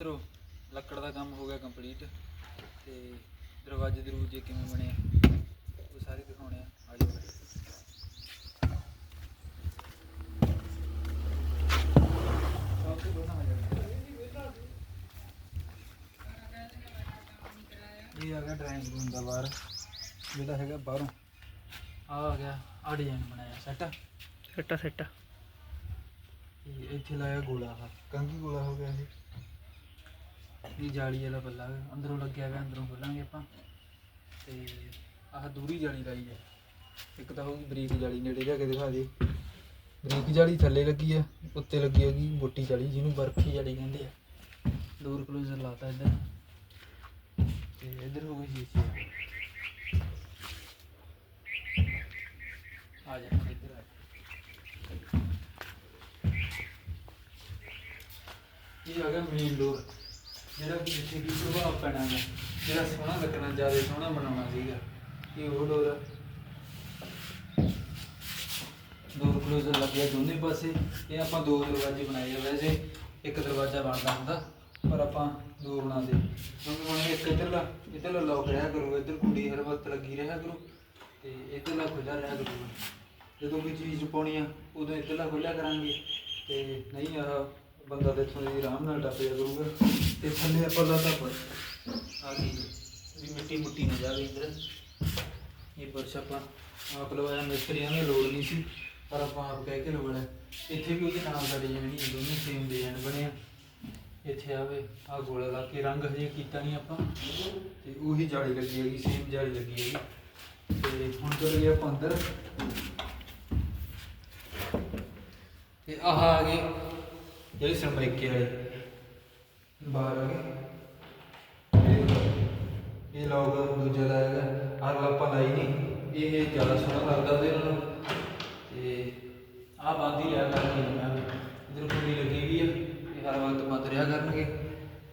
ਇਧਰੋਂ ਲੱਕੜ ਦਾ ਕੰਮ ਹੋ ਗਿਆ ਕੰਪਲੀਟ ਤੇ ਦਰਵਾਜ਼ੇ ਦਰੂਜੇ ਕਿਵੇਂ ਬਣੇ ਉਹ ਸਾਰੇ ਦਿਖਾਉਣੇ ਆ ਆ ਜਾਓ ਫਿਰ। ਸਭ ਤੋਂ ਪਹਿਲਾਂ ਆ ਜਾਓ। ਇਹ ਆ ਗਿਆ ਡਰਾਇੰਗ ਰੂਮ ਦਾ ਬਾਹਰ ਜਿਹੜਾ ਹੈਗਾ ਬਾਹਰੋਂ ਆ ਆ ਗਿਆ ਆ ਡਿਜ਼ਾਈਨ ਬਣਾਇਆ ਸੈੱਟ ਸੱਟਾ ਸੱਟਾ ਇਹ ਇੱਥੇ ਲਾਇਆ ਗੋਲਾ ਆ ਕੰਗੀ ਗੋਲਾ ਹੋ ਗਿਆ ਇਹ ਇਹ ਜਾਲੀ ਵਾਲਾ ਬੱਲਾ ਅੰਦਰੋਂ ਲੱਗਿਆ ਹੋਇਆ, ਅੰਦਰੋਂ ਖੋਲਾਂਗੇ ਆਪਾਂ। ਤੇ ਆਹ ਦੂਰੀ ਜਾਲੀ ਲਾਈ ਹੈ ਇੱਕ ਤਾਂ ਹੋਊਗੀ ਬਰੀਕ ਜਾਲੀ, ਨੇੜੇ ਜਾ ਕੇ ਦਿਖਾ ਦੇ। ਬਰੀਕ ਜਾਲੀ ਥੱਲੇ ਲੱਗੀ ਆ ਉੱਤੇ ਲੱਗੀ ਹੈਗੀ ਮੋਟੀ ਜਾਲੀ, ਜਿਹਨੂੰ ਬਰਫੀ ਜਾਲੀ ਕਹਿੰਦੇ ਆ। ਡੋਰ ਕਲੋਜ਼ਰ ਲਾਤਾ ਇੱਧਰ। ਤੇ ਇੱਧਰ ਹੋ ਗਈ ਸ਼ੀਸ਼ੇ ਆ ਜਾ, ਇੱਧਰ ਆ ਇਹ ਆ ਗਿਆ ਮੇਨ ਡੋਰ ਜਿਹੜਾ ਕਿ ਜਿੱਥੇ ਕੀ ਪ੍ਰਭਾਵ ਪੈਣਾ ਹੈ ਜਿਹੜਾ ਸੋਹਣਾ ਲੱਗਣਾ, ਜ਼ਿਆਦਾ ਸੋਹਣਾ ਬਣਾਉਣਾ ਸੀਗਾ, ਇਹ ਉਹ ਡੋਰ ਡੋਰ ਕਲੋਜ਼ਰ ਲੱਗਿਆ ਦੋਨੇ ਪਾਸੇ, ਇਹ ਆਪਾਂ ਦੋ ਦਰਵਾਜ਼ੇ ਬਣਾਏ ਆ ਵੈਸੇ, ਇੱਕ ਦਰਵਾਜ਼ਾ ਬਣਦਾ ਹੁੰਦਾ, ਪਰ ਆਪਾਂ ਦੋ ਬਣਾ ਦੇ। ਕਿਉਂਕਿ ਹੁਣ ਇੱਕ ਇੱਧਰਲਾ ਇੱਧਰਲਾ ਲੋਕ ਰਿਹਾ ਕਰੂ ਇੱਧਰ ਕੁੰਡੀ ਹਰ ਵਕਤ ਲੱਗੀ ਰਿਹਾ ਕਰੂ, ਤੇ ਇੱਧਰਲਾ ਖੁੱਲ੍ਹਾ ਰਿਹਾ ਕਰੂਗਾ। ਜਦੋਂ ਕੋਈ ਚੀਜ਼ ਪਾਉਣੀ ਆ, ਉਦੋਂ ਇੱਧਰਲਾ ਖੁੱਲ੍ਹਾ ਕਰਾਂਗੇ, ਤੇ ਨਹੀਂ ਆਹ ਬੰਦਾ ਤੇ ਇੱਥੋਂ ਦੀ ਆਰਾਮ ਨਾਲ ਟੱਪ ਜਾ ਕਰੂਗਾ ਤੇ ਥੱਲੇ ਆਪਾਂ ਲਾਤਾ ਪਰ ਆ ਗਈ ਵੀ ਮਿੱਟੀ ਮੁੱਟੀ ਨਾ ਜਾਵੇ ਇੱਧਰ। ਇਹ ਬਰਸ਼ ਆਪਾਂ ਆਪ ਲਵਾਇਆ ਮਿਸਤਰੀਆਂ ਨੂੰ ਲੋੜ ਨਹੀਂ ਸੀ, ਪਰ ਆਪਾਂ ਆਪ ਕਹਿ ਕੇ ਲਵਾਇਆ। ਇੱਥੇ ਵੀ ਉਹਦੇ ਨਾਲ ਦਾ ਡਿਜ਼ਾਈਨ ਹੀ ਦੋਨੇ ਸੇਮ ਡਿਜ਼ਾਈਨ ਬਣਿਆ ਇੱਥੇ ਆਵੇ, ਆ ਗੋਲਾ ਲਾ ਕੇ ਰੰਗ ਹਜੇ ਕੀਤਾ ਨਹੀਂ ਆਪਾਂ। ਤੇ ਉਹੀ ਜਾਲੀ ਲੱਗੀ ਹੈਗੀ ਸੇਮ ਜਾਲੀ ਲੱਗੀ ਹੈਗੀ। ਤੇ ਹੁਣ ਚਲੇ ਆਪਾਂ ਅੰਦਰ। ਤੇ ਆਹ ਆ ਗਏ ਜਿਹੜੀ ਸਰਮਾਈਕੇ ਵਾਲੇ। ਬਾਹਰ ਆ ਗਏ ਇਹ- ਇਹ ਲੋਗ ਦੂਜਾ ਦਾ ਹੈਗਾ ਆਪਾਂ ਲਾਈ ਨਹੀਂ ਇਹ ਜ਼ਿਆਦਾ ਸੋਹਣਾ ਲੱਗਦਾ ਉਹਦੇ ਨਾਲੋਂ ਤੇ ਆਹ ਬੰਦ ਹੀ ਲਿਆ ਕਰਨਗੇ ਇਧਰ ਕੁੜੀ ਲੱਗੀ ਵੀ ਆ ਇਹ ਹਰ ਵਕਤ ਬੰਦ ਰਿਹਾ ਕਰਨਗੇ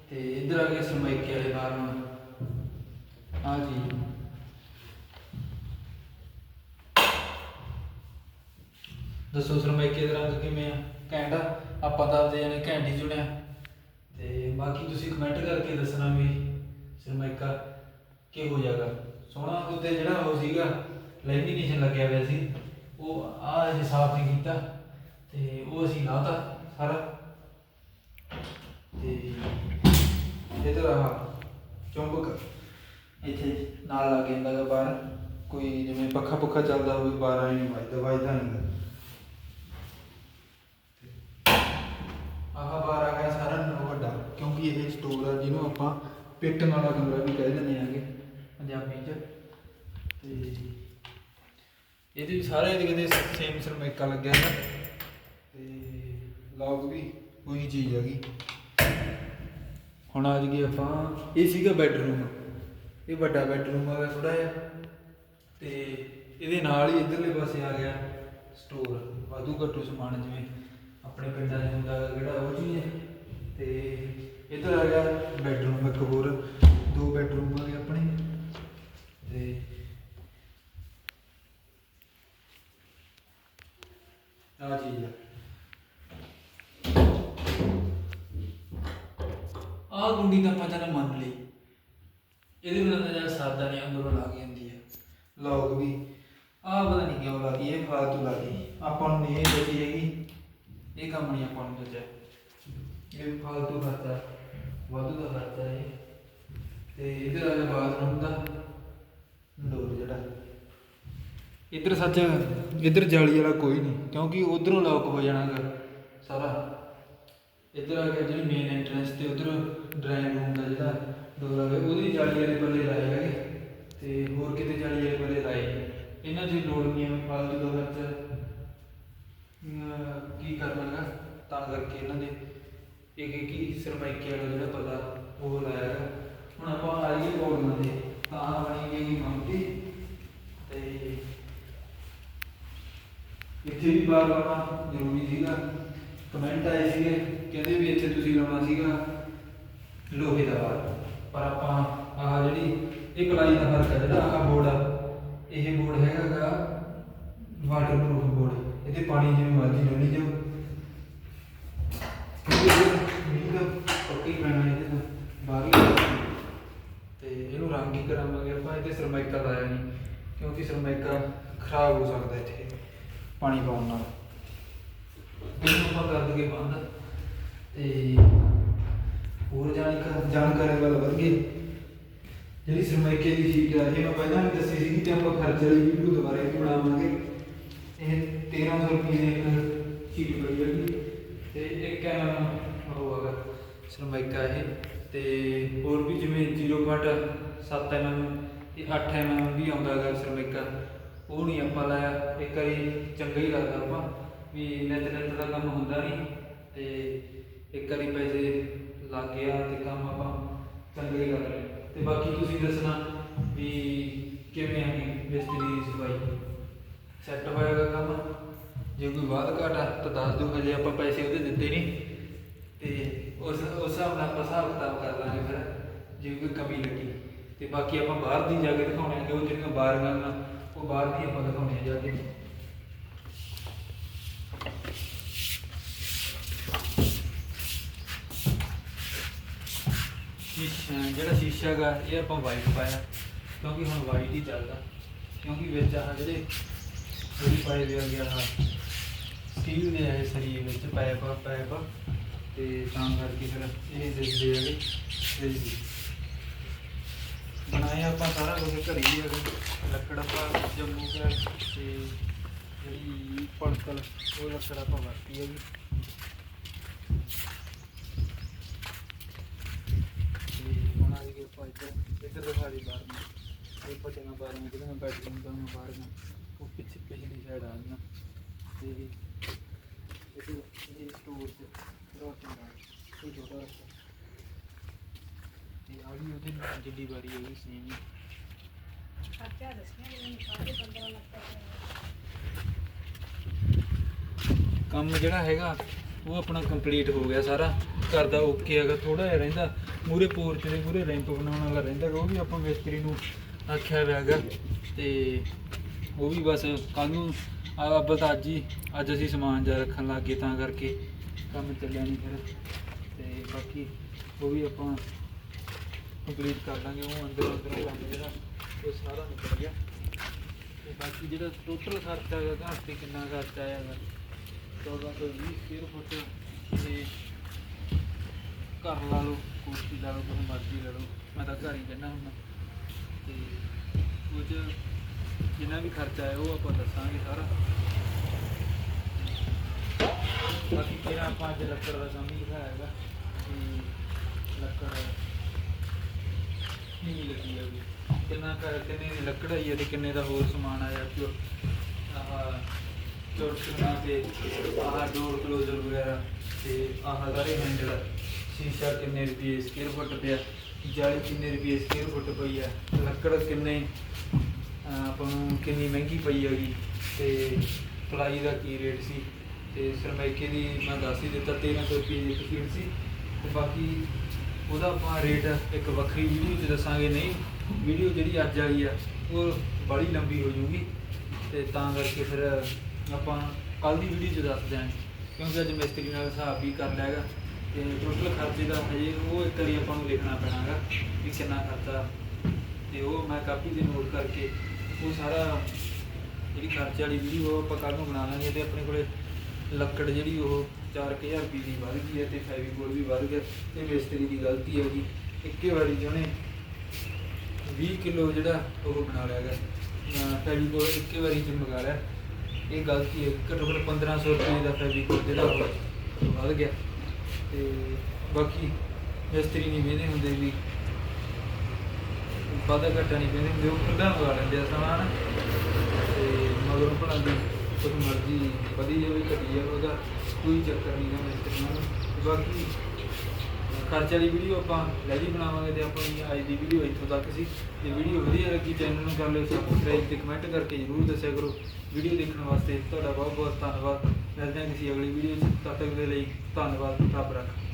ਤੇ ਇਧਰ ਆ ਗਏ ਸਰਮਾਈਕੇ ਵਾਲੇ ਬਾਹਰ ਹੁਣ ਹਾਂ ਜੀ ਦੱਸੋ ਸਰਮਾਈਕੇ ਦਾ ਰੰਗ ਕਿਵੇਂ ਆ ਘੈਂਟ ਆ, ਆਪਾਂ ਤਾਂ ਆਪਦੇ ਜਾਨੇ ਘੈਂਟ ਹੀ ਚੁਣਿਆ। ਤੇ ਬਾਕੀ ਤੁਸੀਂ ਕਮੈਂਟ ਕਰਕੇ ਦੱਸਣਾ ਵੀ ਸਰਮਾਈਕਾ ਕਿਹੋ ਜਿਹਾਗਾ ਸੋਹਣਾ ਉੱਤੇ ਜਿਹੜਾ ਉਹ ਸੀਗਾ ਲੈਮੀਨੇਸ਼ਨ ਲੱਗਿਆ ਹੋਇਆ ਸੀ, ਉਹ ਆ ਜੇ ਨਹੀਂ ਕੀਤਾ, ਤੇ ਉਹ ਅਸੀਂ ਲਾਤਾ ਸਾਰਾ। ਤੇ ਇਧਰ ਆ ਚੁੰਬਕ, ਇੱਥੇ ਨਾਲ ਲੱਗ ਜਾਂਦਾ ਗਾ ਬਾਹਰ। ਕੋਈ ਜਿਵੇਂ ਪੱਖਾ ਪੁੱਖਾ ਚੱਲਦਾ ਹੋਵੇ, ਬਾਹਰ ਆਈ ਨਹੀਂ ਵੱਜਦਾ ਵੱਜਦਾ ਨਹੀਂ ਆਹ ਬਾਹਰ ਆ ਗਿਆ ਸਾਰਾ ਨਾਲੋਂ ਵੱਡਾ ਕਿਉਂਕਿ ਇਹ ਸਟੋਰ ਆ ਜਿਹਨੂੰ ਆਪਾਂ ਪਿੱਟਣ ਵਾਲਾ ਕਮਰਾ ਵੀ ਕਹਿ ਦਿੰਦੇ ਆਗੇ ਪੰਜਾਬੀ ਚ। ਤੇ ਇਹਦੇ ਵੀ ਸਾਰੇ ਦੇ ਕਿਤੇ ਸੇਮ ਸਰਮੇਕਾ ਲੱਗਿਆ ਹੈ ਤੇ ਲੌਕ ਵੀ ਉਹੀ ਚੀਜ਼ ਹੈਗੀ। ਹੁਣ ਆ ਜੀ ਆਪਾਂ, ਇਹ ਸੀਗਾ ਬੈਡਰੂਮ ਇਹ ਵੱਡਾ ਬੈਡਰੂਮ ਆ ਗਿਆ ਥੋੜਾ ਜਿਹਾ। ਤੇ ਇਹਦੇ ਨਾਲ ਹੀ ਇਧਰਲੇ ਪਾਸੇ ਆ ਗਿਆ ਸਟੋਰ ਵਾਧੂ ਘੱਟੂ ਸਮਾਨ ਜਿਵੇਂ ਆਪਣੇ ਪਿੰਡਾਂ 'ਚ ਹੁੰਦਾ ਕਿਹੜਾ ਉਹ ਜੀ ਹੈ। ਤੇ ਇੱਧਰ ਆ ਗਿਆ ਬੈੱਡਰੂਮ ਇੱਕ ਹੋਰ, ਦੋ ਬੈਡਰੂਮ ਆ ਗਏ ਆਪਣੇ। ਤੇ ਆ ਚੀਜ਼ ਆ। ਆਹ ਗੁੰਡੀ ਤਾਂ ਪਤਾ ਨਾ ਮੰਨ ਲਈ। ਇਹਦੇ ਬਿਨਾਂ ਤਾਂ ਜਿਹੜਾ ਸਰਦਾ ਨਹੀਂ ਅੰਦਰੋਂ ਲੱਗ ਜਾਂਦੀ ਹੈ ਲੋਕ ਵੀ ਆ ਪਤਾ ਨਹੀਂ ਕਿਉਂ ਲੱਗੀ ਇਹ ਫਾਲਤੂ ਲੱਗੀ ਆਪਾਂ ਨੂੰ ਨਹੀਂ ਇਹ ਬਚੀ ਹੈਗੀ। ਇਹ ਕੰਮ ਨਹੀਂ ਆਪਾਂ ਨੂੰ ਬਚਿਆ ਇਹ ਫਾਲਤੂ ਖਰਚਾ ਵਾਧੂ ਦਾ ਖਰਚਾ ਹੈ ਤੇ ਇਧਰ ਆ ਗਿਆ ਬਾਥਰੂਮ ਦਾ ਡੋਰ ਜਿਹੜਾ। ਇਧਰ ਸੱਚ ਇਧਰ ਜਾਲੀ ਵਾਲਾ ਕੋਈ ਨਹੀਂ ਕਿਉਂਕਿ ਉਧਰੋਂ ਲੌਕ ਹੋ ਜਾਣਾਗਾ ਸਾਰਾ। ਇੱਧਰ ਆ ਗਿਆ ਜਿਹੜੀ ਮੇਨ ਐਂਟਰੈਂਸ ਤੇ ਉਧਰ ਡਰਾਇੰਗ ਰੂਮ ਦਾ ਜਿਹੜਾ ਡੋਰ ਆ ਗਿਆ ਉਹਦੀ ਜਾਲੀ ਵਾਲੇ ਪੱਲੇ ਲਾਏ ਹੈਗੇ। ਤੇ ਹੋਰ ਕਿਤੇ ਜਾਲੀ ਵਾਲੇ ਪੱਲੇ ਲਾਏ ਇਹਨਾਂ ਦੀ ਲੋੜ ਨਹੀਂ ਹੈ ਫਾਲਤੂ ਦਾ ਖਰਚਾ। ਅਮ, ਕੀ ਕਰਨਾਗਾ ਤਾਂ ਕਰਕੇ ਇਹਨਾਂ ਦੇ ਇੱਕ ਇੱਕ ਹੀ ਸਰਮਾਈਕੇ ਵਾਲਾ ਜਿਹੜਾ ਪੱਲਾ ਉਹ ਲਾਇਆ ਹੈਗਾ ਹੁਣ ਆਪਾਂ ਆਈਏ ਕੋਡ ਦੇ ਤਾਂ ਬਣੀ ਗਈ ਮੰਮੀ ਤੇ ਇੱਥੇ ਵੀ ਬਾਰ ਲਾਉਣਾ ਜ਼ਰੂਰੀ ਸੀਗਾ। ਕਮੈਂਟ ਆਏ ਸੀਗੇ, ਕਹਿੰਦੇ ਵੀ ਇੱਥੇ ਤੁਸੀਂ ਲਾਉਣਾ ਸੀਗਾ ਲੋਹੇ ਦਾ ਬਾਰ। ਪਰ ਆਪਾਂ ਆਹ ਜਿਹੜੀ ਇਹ ਪਲਾਈ ਦਾ ਫ਼ਰਕ ਹੈ, ਜਿਹੜਾ ਆਹ ਬੋਰਡ ਆ, ਇਹ ਬੋਰਡ ਹੈਗਾ ਹੈਗਾਗਾ ਵਾਟਰਪ੍ਰੂਫ ਬੋਰਡ। ਇਹਦੇ ਪਾਣੀ ਜਿਵੇਂ ਮਰਜ਼ੀ ਡੋਲੀ ਜਾਓ ਕਿਉਂਕਿ ਇਹ ਮੀਂਹ ਦਾ ਪੱਕੀ ਪੈਣਾ ਇਹਦੇ ਜਿਹਾ ਬਾਹਰਲੀ ਤੇ ਇਹਨੂੰ ਰੰਗ ਹੀ ਕਰਾਵਾਂਗੇ ਆਪਾਂ ਇਹਦੇ ਸਰਮਾਈਕਾ ਲਾਇਆ ਨਹੀਂ ਕਿਉਂਕਿ ਖਰਾਬ ਹੋ ਸਕਦਾ ਇੱਥੇ ਪਾਣੀ ਪਾਉਣ ਨਾਲ। ਇਹਨੂੰ ਆਪਾਂ ਕਰ ਦਈਏ ਬੰਦ ਤੇ ਹੋਰ ਜਾਣਕਾਰੀ ਜਾਣਕਾਰੀ ਵੱਲ ਵਧ ਜਿਹੜੀ ਸਰਮਾਈਕੇ ਦੀ ਸ਼ੀਟ ਆ, ਇਹ ਮੈਂ ਪਹਿਲਾਂ ਵੀ ਦੱਸੀ ਸੀ ਕਿ ਆਪਾਂ ਖਰਚੇ ਵਾਲੀ ਵੀਡੀਓ ਦੁਬਾਰਾ ਵੀ ਬਣਾਵਾਂਗੇ। ਇਹ 1300 ਰੁਪਏ ਦੀ ਇੱਕ ਸ਼ੀਟ ਪਈ ਹੈਗੀ। ਤੇ ਇੱਕ ਐਮ ਉਹ ਹੈਗਾ ਇਹ। ਤੇ ਹੋਰ ਵੀ ਜਿਵੇਂ 0.7 ਐਮ ਇਹ 8 ਐਮ ਵੀ ਆਉਂਦਾ ਹੈਗਾ ਸਰਮਾਈਕਾ ਉਹ ਨਹੀਂ ਆਪਾਂ ਲਾਇਆ ਇੱਕ ਵਾਰੀ ਚੰਗਾ ਹੀ ਲੱਗਦਾ ਆਪਾਂ, ਵੀ ਨਿੱਤ ਨਿੱਤ ਦਾ ਕੰਮ ਹੁੰਦਾ ਨਹੀਂ ਤੇ ਇੱਕ ਵਾਰੀ ਪੈਸੇ ਲੱਗ ਗਿਆ ਤੇ ਕੰਮ ਆਪਾਂ ਚੰਗਾ ਹੀ ਕਰ ਲਿਆ ਤੇ ਬਾਕੀ ਤੁਸੀਂ ਦੱਸਣਾ ਵੀ ਕਿਵੇਂ ਆ ਮਿਸਤਰੀ ਦੀ ਸਫ਼ਾਈ? ਸੈੱਟ ਹੋਏਗਾ ਕੰਮ? ਜੇ ਕੋਈ ਬਾਤ ਘਾਟ ਆ ਤਾਂ ਦੱਸ ਦਿਓ, ਹਜੇ ਆਪਾਂ ਪੈਸੇ ਉਹਦੇ ਦਿੱਤੇ ਨਹੀਂ। ਤੇ ਉਸ ਉਸ ਹਿਸਾਬ ਨਾਲ ਆਪਾਂ ਹਿਸਾਬ ਕਿਤਾਬ ਕਰ ਲਾਂਗੇ ਫਿਰ, ਜੇ ਕੋਈ ਕਮੀ ਲੱਗੀ। ਤੇ ਬਾਕੀ ਆਪਾਂ ਬਾਹਰ ਦੀ ਜਾ ਕੇ ਦਿਖਾਉਣੇ ਆ ਉਹ ਜਿਹੜੀਆਂ ਬਾਹਰ ਗੱਲਾਂ ਉਹ ਬਾਹਰ ਦੀ ਆਪਾਂ ਦਿਖਾਉਣੇ ਆ ਜਾ ਕੇ। ਸ਼ੀਸ਼ਾ, ਜਿਹੜਾ ਸ਼ੀਸ਼ਾ ਹੈਗਾ ਇਹ ਆਪਾਂ ਵਾਈਟ ਪਾਇਆ, ਕਿਉਂਕਿ ਹੁਣ ਵਾਈਟ ਹੀ ਚੱਲਦਾ। ਕਿਉਂਕਿ ਵਿੱਚ ਆ ਜਿਹੜੇ ਜਿਹੜੀ ਪਾਏ ਦੇ ਗਿਆ ਆਹ ਸਟੀਲ ਦੇ ਹੈ ਸਰੀਏ ਵਿੱਚ ਪਾਇਪ ਪਾਇਪ ਤੇ ਤਾਂ ਕਰਕੇ ਫਿਰ ਇਹ ਦਿਸਦੇ ਹੈਗੇ ਇਹ ਬਣਾਇਆ ਆਪਾਂ ਸਾਰਾ ਕੁਝ ਘਰੇ ਹੀ ਹੈਗਾ ਲੱਕੜ ਆਪਾਂ ਜੰਮੂ ਦਾ ਤੇ ਜਿਹੜੀ ਪੜਕਲ, ਉਹ ਲੱਕੜ ਆਪਾਂ ਵਰਤੀ ਹੈਗੀ ਤੇ ਹੁਣ ਆ ਗਏ ਆਪਾਂ ਇੱਧਰ ਇੱਧਰ ਦਿਖਾ ਦੀ ਬਾਹਰ। ਨੂੰ ਇਹ ਪਟੀਆਂ ਬਾਹਰ ਨੂੰ ਕਿਹਨਾਂ ਬੈਡਰੂਮ ਦਾ ਮੈਂ ਬਾਹਰ ਨੂੰ ਉਹ ਪਿੱਛੇ, ਪਿਛਲੀ ਸਾਈਡ ਆ ਨਾ ਤੇ ਇਹ ਇਹ ਸਟੋਰ ਚ ਰੋਟੀ ਦਾ ਇਹ ਛੋਟਾ ਰੱਖਿਆ ਤੇ ਆ ਵੀ ਉਹਦੇ ਨਾਲ ਜਿੱਡੀ ਵਾਰੀ ਹੈਗੀ ਸੇਮ ਹੀ। ਖਰਚਾ ਦੱਸਣਾ ਜਿਵੇਂ ਸਾਢੇ 15 ਲੱਖ ਤੱਕ ਕੰਮ ਜਿਹੜਾ ਹੈਗਾ ਉਹ ਆਪਣਾ ਕੰਪਲੀਟ ਹੋ ਗਿਆ ਸਾਰਾ। ਘਰ ਦਾ ਓਕੇ ਹੈਗਾ ਥੋੜਾ ਜਿਹਾ ਰਹਿੰਦਾ। ਮੂਰੇ ਪੋਰਚ ਦੇ ਮੂਰੇ ਰੈਂਪ ਬਣਾਉਣ ਵਾਲਾ ਰਹਿੰਦਾ ਉਹ ਵੀ ਆਪਾਂ ਮਿਸਤਰੀ ਨੂੰ ਆਖਿਆ ਹੋਇਆ ਹੈਗਾ। ਤੇ ਉਹ ਵੀ ਬਸ ਕੱਲ ਨੂੰ ਆ ਬਸ ਅੱਜ ਹੀ ਅੱਜ ਅਸੀਂ ਸਮਾਨ ਜਾ ਰੱਖਣ ਲੱਗ ਤਾਂ ਕਰਕੇ ਕੰਮ ਚੱਲਿਆ ਨਹੀਂ ਫਿਰ। ਤੇ ਬਾਕੀ ਉਹ ਵੀ ਆਪਾਂ ਕੰਪਲੀਟ ਕਰ ਲਾਂਗੇ, ਉਹ ਅੰਦਰ ਅੰਦਰ ਕੰਮ ਜਿਹੜਾ, ਉਹ ਸਾਰਾ ਨਿਕਲ ਗਿਆ। ਤੇ ਬਾਕੀ ਜਿਹੜਾ ਟੋਟਲ ਖਰਚਾ ਹੈਗਾ ਘਰ ਤੇ ਕਿੰਨਾ ਖਰਚਾ ਆਇਆ ਹੈਗਾ 14 ਤੋਂ 20 ਸਕੁਅਰ ਫੁੱਟ ਤੇ ਘਰ ਲਾ ਲਓ, ਕੋਠੀ ਲਾ ਲਓ ਤੁਸੀਂ ਮਰਜ਼ੀ ਲਾ ਲਓ, ਮੈਂ ਤਾਂ ਘਰ ਹੀ ਕਹਿੰਦਾ ਹੁੰਦਾ। ਤੇ ਕੁਝ ਜਿੰਨਾ ਵੀ ਖਰਚਾ ਹੈ ਉਹ ਆਪਾਂ ਦੱਸਾਂਗੇ ਸਾਰਾ। ਬਾਕੀ ਕਿਹੜਾ ਆਪਾਂ ਅੱਜ ਲੱਕੜ ਦਾ ਕੰਮ ਦਿਖਾਇਆ ਹੈਗਾ ਕਿ ਲੱਕੜ ਕਿੰਨੀ ਲੱਗੀ ਹੈਗੀ ਕਿੰਨਾ ਕਰ ਕਿੰਨੇ ਦੀ ਲੱਕੜ ਆਈ ਹੈ ਤੇ ਕਿੰਨੇ ਦਾ ਹੋਰ ਸਮਾਨ ਆਇਆ? ਜੋ ਆਹ ਚੋਰਚਣਾ ਤੇ ਆਹ ਡੋਰ ਕਲੋਜ਼ਰ ਵਗੈਰਾ ਤੇ ਆਹ ਸਾਰੇ ਹੈਂਡਲ ਸ਼ੀਸ਼ਾ ਕਿੰਨੇ ਰੁਪਏ ਸਕੁਅਰ ਫੁੱਟ ਪਿਆ ਜਾਲੀ ਕਿੰਨੇ ਰੁਪਏ ਸਕੁਅਰ ਫੁੱਟ ਪਈ ਹੈ ਲੱਕੜ ਕਿੰਨੇ ਆਪਾਂ ਨੂੰ ਕਿੰਨੀ ਮਹਿੰਗੀ ਪਈ ਹੈਗੀ ਤੇ ਪਲਾਈ ਦਾ ਕੀ ਰੇਟ ਸੀ? ਤੇ ਸਰਮਾਇਕੇ ਦੀ ਮੈਂ ਦੱਸ ਹੀ ਦਿੱਤਾ 1300 ਰੁਪਏ ਦੀ ਇੱਕ ਸੀ। ਤੇ ਬਾਕੀ ਉਹਦਾ ਆਪਾਂ ਰੇਟ ਇੱਕ ਵੱਖਰੀ ਵੀਡੀਓ 'ਚ ਦੱਸਾਂਗੇ, ਨਹੀਂ ਵੀਡੀਓ ਜਿਹੜੀ ਅੱਜ ਵਾਲੀ ਆ, ਉਹ ਬੜੀ ਲੰਬੀ ਹੋ ਜੂਗੀ ਤੇ ਤਾਂ ਕਰਕੇ ਫਿਰ ਆਪਾਂ ਕੱਲ ਦੀ ਵੀਡੀਓ 'ਚ ਦੱਸ ਦਿਆਂਗੇ। ਕਿਉਂਕਿ ਅੱਜ ਮਿਸਤਰੀ ਨਾਲ ਹਿਸਾਬ ਵੀ ਕਰ ਲਿਆ ਹੈਗਾ ਤੇ ਟੋਟਲ ਖਰਚੇ ਦਾ ਹਜੇ ਉਹ ਇੱਕ ਵਾਰੀ ਆਪਾਂ ਨੂੰ ਲਿਖਣਾ ਪੈਣਾ ਹੈਗਾ ਵੀ ਕਿੰਨਾ ਖਰਚਾ। ਤੇ ਉਹ ਮੈਂ ਕਾਪੀ ਤੇ ਨੋਟ ਕਰਕੇ ਉਹ ਸਾਰਾ ਜਿਹੜੀ ਖਰਚੇ ਵਾਲੀ ਵੀਡੀਓ ਉਹ ਆਪਾਂ ਕੱਲ ਨੂੰ ਬਣਾ ਲਾਂਗੇ ਤੇ ਆਪਣੇ ਕੋਲੇ ਲੱਕੜ ਜਿਹੜੀ ਉਹ 4000 ਰੁਪਏ ਦੀ ਵੱਧ ਗਈ ਹੈ ਤੇ ਫੈਵੀਕੋਲ ਵੀ ਵੱਧ ਗਿਆ ਤੇ ਮਿਸਤਰੀ ਦੀ ਗਲਤੀ ਹੈ ਹੈਗੀ ਇੱਕੇ ਵਾਰੀ ਜਿਹਨੇ 20 ਕਿਲੋ ਜਿਹੜਾ ਉਹ ਬਣਾ ਲਿਆ ਗਿਆ ਫੈਵੀਕੋਲ ਇੱਕੇ ਵਾਰੀ ਚ ਮੰਗਾ ਲਿਆ। ਇਹ ਗਲਤੀ ਹੈ, ਘੱਟੋ ਘੱਟ 1500 ਰੁਪਏ ਦਾ ਫੈਵੀਕੋਲ ਜਿਹੜਾ ਉਹ ਵੱਧ ਗਿਆ। ਤੇ ਬਾਕੀ ਮਿਸਤਰੀ ਨਹੀਂ ਵੇਂਦੇ ਹੁੰਦੇ ਵੀ, ਵਾਧਾ ਘਟਾ ਨਹੀਂ ਕਹਿੰਦੇ ਹੁੰਦੇ, ਉਹ ਖੁੱਲਾ ਮੰਗਾ ਲੈਂਦੇ ਆ ਸਮਾਨ। ਤੇ ਮਗਰੋਂ ਭਲਾ ਦੀ ਕੁਝ ਮਰਜ਼ੀ ਵਧੀ ਜਾਵੇ, ਘਟੀ ਜਾਵੇ ਉਹਦਾ। ਕੋਈ ਚੱਕਰ ਨਹੀਂ ਗਾ ਮਿਸਤਰੀ ਨੂੰ ਤੇ ਬਾਕੀ ਖਰਚ ਵਾਲੀ ਵੀਡੀਓ ਆਪਾਂ ਲੈ ਜੀ ਬਣਾਵਾਂਗੇ ਤੇ ਆਪਣੀ ਅੱਜ ਦੀ ਵੀਡੀਓ ਇੱਥੋਂ ਤੱਕ ਸੀ। ਜੇ ਵੀਡੀਓ ਵਧੀਆ ਲੱਗੀ ਚੈਨਲ ਨੂੰ ਕਰ ਲਿਓ ਸਬਸਕ੍ਰਾਈਬ ਤੇ ਕਮੈਂਟ ਕਰਕੇ ਜਰੂਰ ਦੱਸਿਆ ਕਰੋ। ਵੀਡੀਓ ਦੇਖਣ ਵਾਸਤੇ ਤੁਹਾਡਾ ਬਹੁਤ ਬਹੁਤ ਧੰਨਵਾਦ। ਮਿਲਦੇ ਹਾਂ ਕਿਸੇ ਅਗਲੀ ਵੀਡੀਓ 'ਚ। ਤਦ ਤੱਕ ਦੇ ਲਈ ਧੰਨਵਾਦ। ਰੱਬ ਰੱਖ।